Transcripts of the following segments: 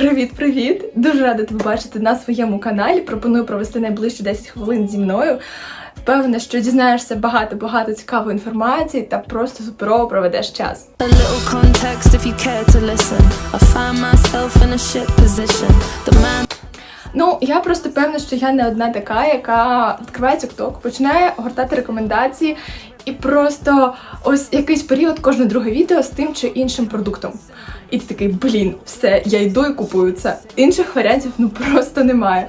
Привіт-привіт! Дуже рада тебе бачити на своєму каналі. Пропоную провести найближчі 10 хвилин зі мною. Впевнена, що дізнаєшся багато-багато цікавої інформації та просто суперово проведеш час. Ну, я просто певна, що я не одна така, яка відкриває TikTok, починає гортати рекомендації, і просто ось якийсь період кожне друге відео з тим чи іншим продуктом. І ти такий, блін, все, я йду і купую це. Інших варіантів ну просто немає.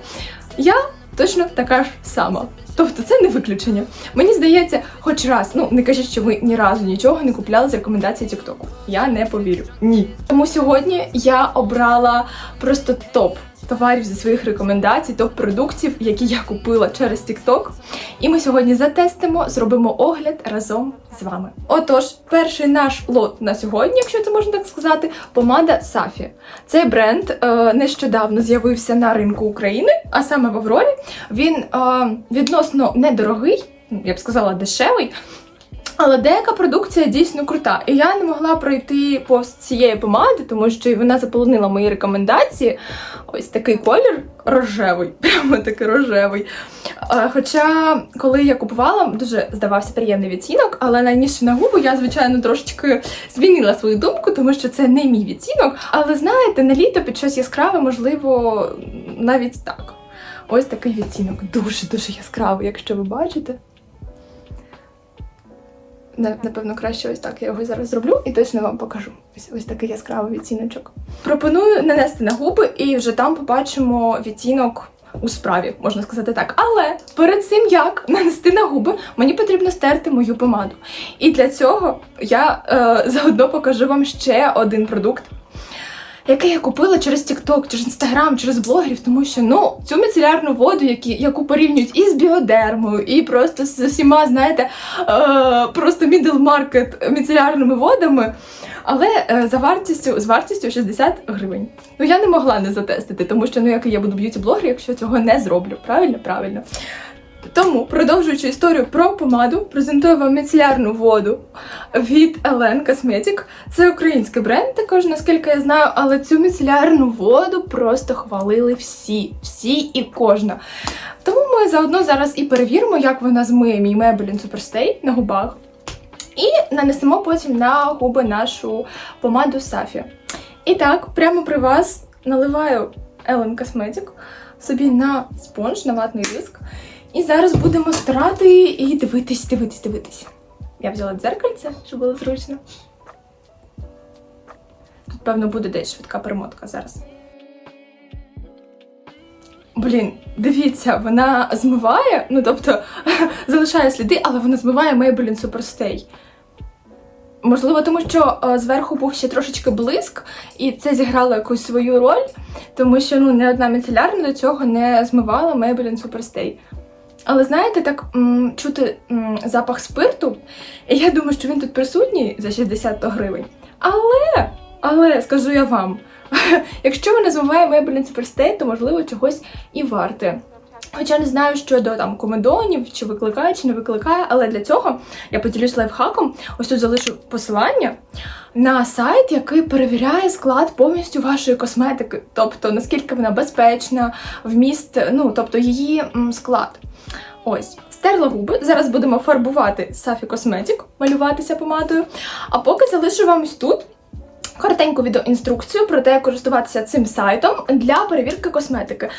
Я точно така ж сама. Тобто це не виключення. Мені здається, хоч раз, ну не кажіть, що ви ні разу нічого не купляли з рекомендацій Тіктоку. Я не повірю. Ні. Тому сьогодні я обрала просто топ товарів зі своїх рекомендацій, топ продуктів, які я купила через TikTok. І ми сьогодні затестимо, зробимо огляд разом з вами. Отож, перший наш лот на сьогодні, якщо це можна так сказати, помада Сафі. Цей бренд е, нещодавно з'явився на ринку України, а саме в Аврорі. Він е, відносно недорогий, я б сказала, дешевий. Але деяка продукція дійсно крута. І я не могла пройти повз цієї помади, тому що вона заполонила мої рекомендації. Ось такий колір рожевий, прямо такий рожевий. Е, Хоча, коли я купувала, дуже здавався приємний відтінок, але найніше на губи я, звичайно, трошечки змінила свою думку, тому що це не мій відтінок. Але знаєте, на літо під щось яскраве, можливо, навіть так. Ось такий відтінок. Дуже-дуже яскравий, якщо ви бачите. На- Напевно, краще ось так я його зараз зроблю і точно вам покажу. Ось, ось такий яскравий відтіночок. Пропоную нанести на губи і вже там побачимо відтінок у справі, можна сказати так. Але перед цим як нанести на губи, мені потрібно стерти мою помаду. І для цього я е, заодно покажу вам ще один продукт. Який я купила через TikTok, через Instagram, через блогерів, тому що ну цю міцелярну воду, які, яку порівнюють і з біодермою, і просто з усіма, знаєте, е, просто market міцелярними водами, але е, за вартістю з вартістю 60 гривень. Ну я не могла не затестити, тому що ну який я буду б'юті-блогер, якщо цього не зроблю. Правильно? Правильно. Тому, продовжуючи історію про помаду, презентую вам міцелярну воду від Elen Cosmetic. Це український бренд, також наскільки я знаю, але цю міцелярну воду просто хвалили всі, всі і кожна. Тому ми заодно зараз і перевіримо, як вона змиє мій Maybelline Superstay на губах. І нанесемо потім на губи нашу помаду Сафі. І так, прямо при вас наливаю Ellen Cosmetic собі на спонж, на ватний диск. І зараз будемо стирати і дивитись, дивитись, дивитись. Я взяла дзеркальце, щоб було зручно. Тут, певно, буде десь швидка перемотка зараз. Blін, дивіться, вона змиває, ну тобто залишає сліди, але вона змиває Maybelline Superstay. Можливо, тому що е, зверху був ще трошечки блиск, і це зіграло якусь свою роль, тому що ну, не одна міцелярна до цього не змивала Maybelline Superstay. Але знаєте, так чути запах спирту, і я думаю, що він тут присутній за 60 гривень. Але, але скажу я вам, якщо вона змиває Maybelline Superstay, то можливо чогось і варте. Хоча не знаю щодо там комедонів, чи викликає, чи не викликає, але для цього я поділюсь лайфхаком. Ось тут залишу посилання на сайт, який перевіряє склад повністю вашої косметики, тобто наскільки вона безпечна, вміст, ну тобто її склад. Ось, стерла губи. Зараз будемо фарбувати Safi Cosmetic, малюватися помадою. А поки залишу вам тут коротеньку відеоінструкцію про те, як користуватися цим сайтом для перевірки косметики.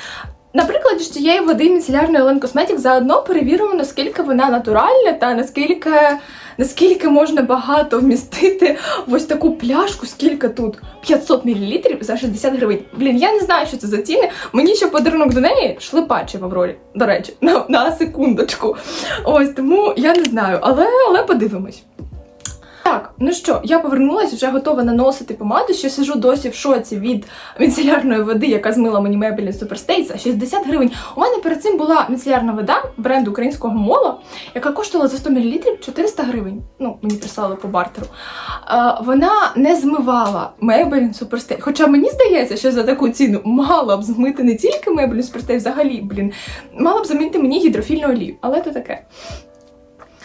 Наприклад, з цієї води міцелярної Elen Cosmetics заодно перевіримо, наскільки вона натуральна та наскільки, наскільки можна багато вмістити в ось таку пляшку, скільки тут 500 мл за 60 гривень. Блін, я не знаю, що це за ціни. Мені ще подарунок до неї шлипачі в Аврорі, до речі, на, на секундочку. Ось тому я не знаю, але, але подивимось. Так, ну що, я повернулася, вже готова наносити помаду. Ще сижу досі в шоці від міцелярної води, яка змила мені Superstay за 60 гривень. У мене перед цим була міцелярна вода бренду українського мола, яка коштувала за 100 мл 400 гривень. Ну, мені прислали по бартеру. Е, вона не змивала Maybelline Superstay. Хоча мені здається, що за таку ціну мала б змити не тільки Maybelline Superstay, взагалі, блін, мала б замінити мені гідрофільну олію, але то таке.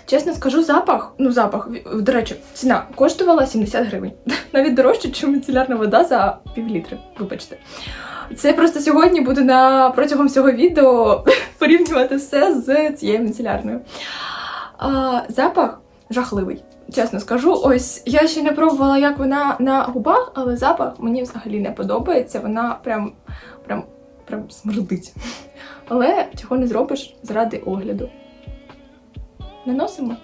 Чесно скажу, запах, ну запах, до речі, ціна коштувала 70 гривень. Навіть дорожче, ніж міцелярна вода за півлітри. Вибачте. Це просто сьогодні буду на протягом всього відео порівнювати все з цією міцелярною. А, запах жахливий. Чесно скажу, ось я ще не пробувала, як вона на губах, але запах мені взагалі не подобається. Вона прям, прям, прям смердить. Але цього не зробиш заради огляду. Наносимо.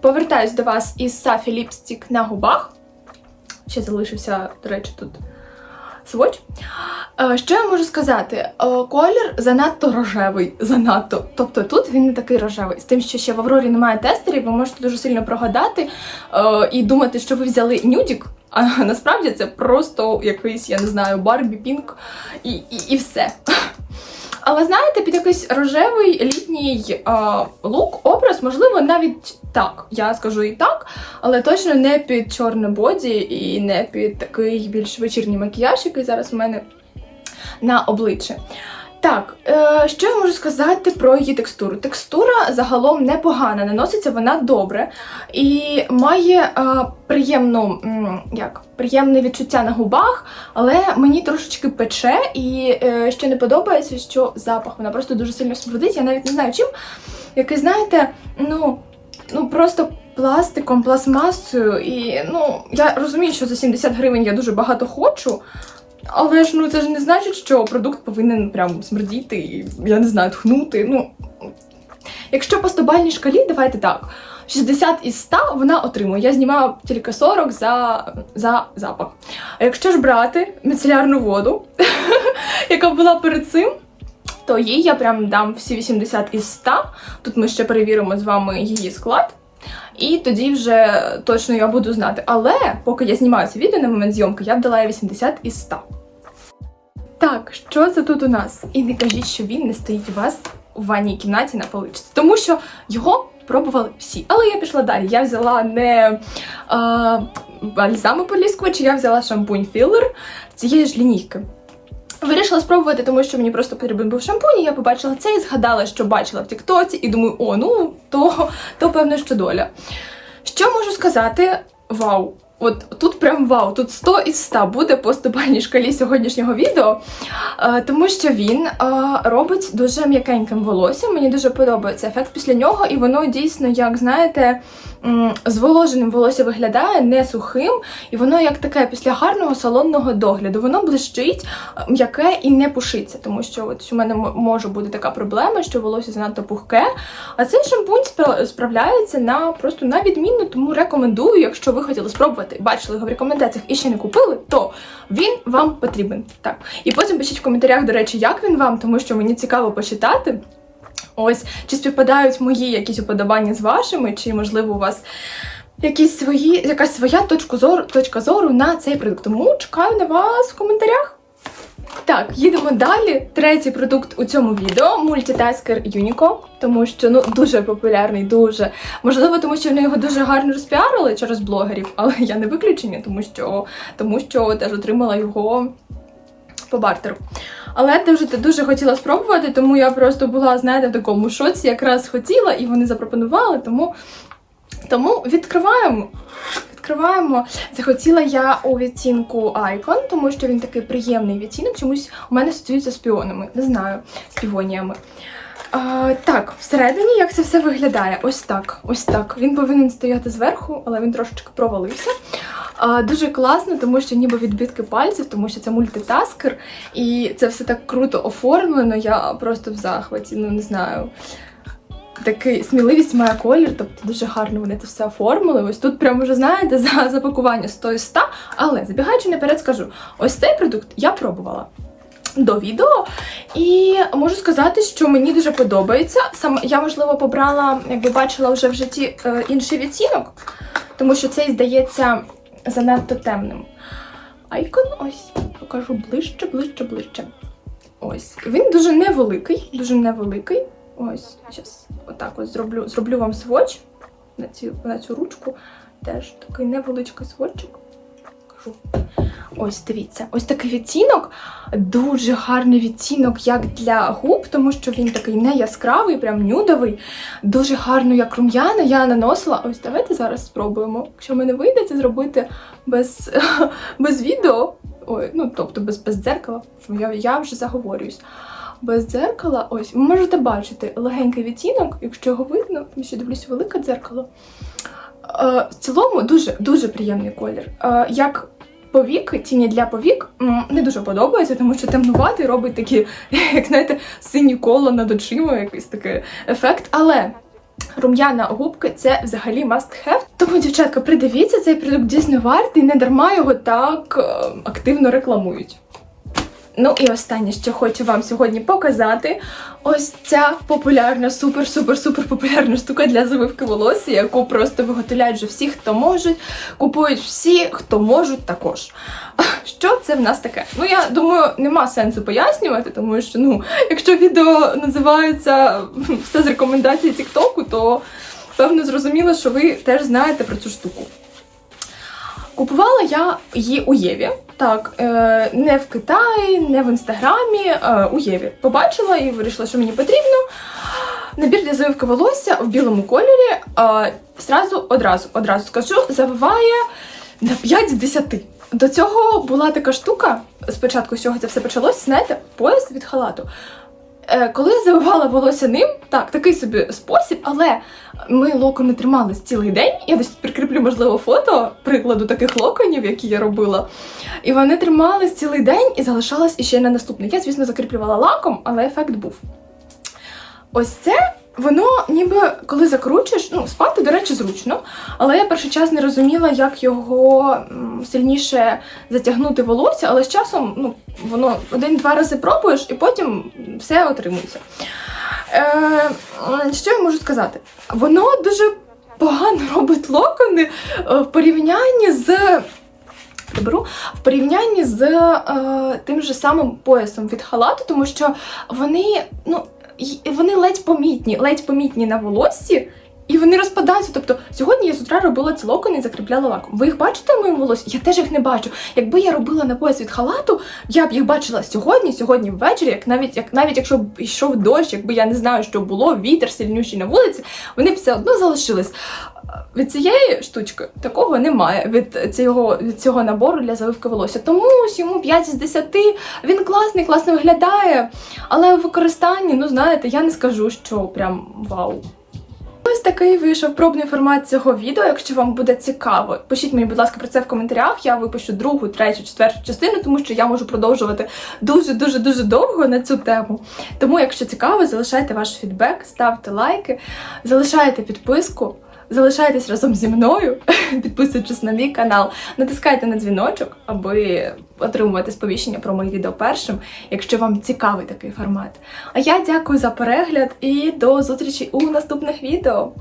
Повертаюсь до вас із Сафі ліпстик на губах. Ще залишився, до речі, тут сводч. Е, Що я можу сказати? Е, Колір занадто рожевий, занадто. Тобто тут він не такий рожевий. З тим, що ще в Аврорі немає тестерів, ви можете дуже сильно прогадати е, і думати, що ви взяли нюдік, а насправді це просто якийсь, я не знаю, Барбі Пінк і, і, і все. Але знаєте, під якийсь рожевий літній а, лук, образ, можливо, навіть так. Я скажу і так, але точно не під чорне боді і не під такий більш вечірній макіяж, який зараз у мене на обличчі. Так, е, що я можу сказати про її текстуру? Текстура загалом непогана, наноситься вона добре і має е, приємну, як, приємне відчуття на губах, але мені трошечки пече, і е, що не подобається, що запах вона просто дуже сильно смердить. Я навіть не знаю чим. Який, знаєте, ну, ну просто пластиком, пластмасою. І ну, я розумію, що за 70 гривень я дуже багато хочу. Але ж ну це ж не значить, що продукт повинен прям смердіти, і, я не знаю, тхнути. Ну, якщо по 100-бальній шкалі, давайте так. 60 із 100 вона отримує. Я знімаю тільки 40 за, за запах. А якщо ж брати міцелярну воду, яка була перед цим, то їй я прям дам всі 80 із 100. Тут ми ще перевіримо з вами її склад. І тоді вже точно я буду знати. Але поки я знімаю це відео на момент зйомки, я б дала 80 із 100. Так, що це тут у нас? І не кажіть, що він не стоїть у вас у ванній кімнаті на поличці, тому що його пробували всі. Але я пішла далі. Я взяла не а, бальзамополіскувач, я взяла шампунь філер цієї ж лінійки. Вирішила спробувати, тому що мені просто потрібен був шампунь, і я побачила це і згадала, що бачила в Тіктоці, і думаю, о, ну, то, то певно, що доля. Що можу сказати? Вау! От тут прям вау, тут 100 із 100 буде по 100-бальній шкалі сьогоднішнього відео, е, тому що він е, робить дуже м'якеньким волоссям. Мені дуже подобається ефект після нього, і воно дійсно, як знаєте, зволоженим волосся виглядає не сухим, і воно як таке після гарного салонного догляду. Воно блищить, е, м'яке і не пушиться, тому що от у мене може бути така проблема, що волосся занадто пухке. А цей шампунь справляється на просто на відмінно, тому рекомендую, якщо ви хотіли спробувати, бачили його в рекомендаціях і ще не купили, то він вам потрібен. Так. І потім пишіть в коментарях, до речі, як він вам, тому що мені цікаво почитати. Ось, чи співпадають мої якісь уподобання з вашими, чи можливо у вас якісь свої, якась своя точка зору, точка зору на цей продукт. Тому чекаю на вас в коментарях. Так, їдемо далі. Третій продукт у цьому відео мультитаскер Unico, тому що ну дуже популярний, дуже можливо, тому що вони його дуже гарно розпіарили через блогерів, але я не виключення, тому що тому що теж отримала його по бартеру. Але дуже дуже хотіла спробувати, тому я просто була, знаєте, в такому шоці, якраз хотіла, і вони запропонували, тому, тому відкриваємо. Відкриваємо. Захотіла я у відтінку Icon, тому що він такий приємний відтінок, чомусь у мене асоціюється з піонами, не знаю, з півоніями. А, так, всередині як це все виглядає? Ось так. Ось так. Він повинен стояти зверху, але він трошечки провалився. А, дуже класно, тому що ніби відбитки пальців, тому що це мультитаскер, і це все так круто оформлено. Я просто в захваті, ну не знаю. Такий сміливість має колір, тобто дуже гарно вони це все оформили. Ось тут прямо вже знаєте за запакування 100 із 100. Але забігаючи наперед, скажу: ось цей продукт я пробувала до відео, і можу сказати, що мені дуже подобається. Саме я, можливо, побрала, якби бачила вже в житті е, інший відтінок, тому що цей здається занадто темним. Айкон, ось покажу ближче, ближче, ближче. Ось. Він дуже невеликий, дуже невеликий. Ось, зараз отак ось зроблю, зроблю вам сводч на цю, на цю ручку. Теж такий невеличкий сводчик. Ось дивіться, ось такий відтінок, дуже гарний відтінок, як для губ, тому що він такий не яскравий, прям нюдовий, дуже гарно, як рум'яна. Я наносила. Ось давайте зараз спробуємо. Якщо мене вийде це зробити без, без відео, ой, ну тобто без, без дзеркала, я, я вже заговорююсь. Без дзеркала, ось, ви можете бачити легенький відтінок, якщо його видно, я ще дивлюсь велике дзеркало. Е, в цілому дуже дуже приємний колір. Е, як повіки, тіні для повік не дуже подобається, тому що темнуватий робить такі, як знаєте, сині коло над очима, якийсь такий ефект. Але рум'яна губки це взагалі must have. Тому, дівчатка, придивіться, цей продукт дійсно вартий, не дарма його так е, активно рекламують. Ну і останнє, що хочу вам сьогодні показати, ось ця популярна, супер-супер-супер популярна штука для завивки волосся, яку просто виготовляють вже всі, хто можуть, купують всі, хто можуть також. Що це в нас таке? Ну я думаю, нема сенсу пояснювати, тому що ну, якщо відео називається все з рекомендацій Тіктоку, то певно зрозуміло, що ви теж знаєте про цю штуку. Купувала я її у Єві. Так, е, не в Китаї, не в інстаграмі, е, у Єві. Побачила і вирішила, що мені потрібно. Набір для завивки волосся в білому кольорі. Е, зразу, одразу, одразу скажу, завиває на 5 з 10. До цього була така штука. Спочатку з чого це все почалось, знаєте, пояс від халату. Е, коли я завивала волосся ним, так, такий собі спосіб, але ми локони тримались цілий день. Я десь прикріплю, можливо, фото прикладу таких локонів, які я робила. І вони тримались цілий день і залишалась іще на наступний. Я, звісно, закріплювала лаком, але ефект був. Ось це. Воно ніби коли закручуєш, ну спати, до речі, зручно, але я перший час не розуміла, як його сильніше затягнути волосся, але з часом ну, воно один-два рази пробуєш і потім все отримується. Е, що я можу сказати? Воно дуже погано робить локони е, в порівнянні з. Приберу в порівнянні з е, тим же самим поясом від халату, тому що вони, ну, вони ледь помітні, ледь помітні на волоссі, і вони розпадаються. Тобто сьогодні я з утра робила ці локони і закріпляла лаком. Ви їх бачите в моєму волосі? Я теж їх не бачу. Якби я робила на пояс від халату, я б їх бачила сьогодні, сьогодні ввечері, як навіть як навіть якщо б йшов дощ, якби я не знаю, що було, вітер сильніший на вулиці, вони все одно залишились. Від цієї штучки такого немає від цього, від цього набору для заливки волосся. Тому йому 5 з 10, він класний, класно виглядає. Але у використанні, ну знаєте, я не скажу, що прям вау. Ось такий вийшов пробний формат цього відео. Якщо вам буде цікаво, пишіть мені, будь ласка, про це в коментарях. Я випущу другу, третю, четверту частину, тому що я можу продовжувати дуже дуже дуже довго на цю тему. Тому, якщо цікаво, залишайте ваш фідбек, ставте лайки, залишайте підписку. Залишайтесь разом зі мною, підписуючись на мій канал, натискайте на дзвіночок, аби отримувати сповіщення про мої відео першим, якщо вам цікавий такий формат. А я дякую за перегляд і до зустрічі у наступних відео.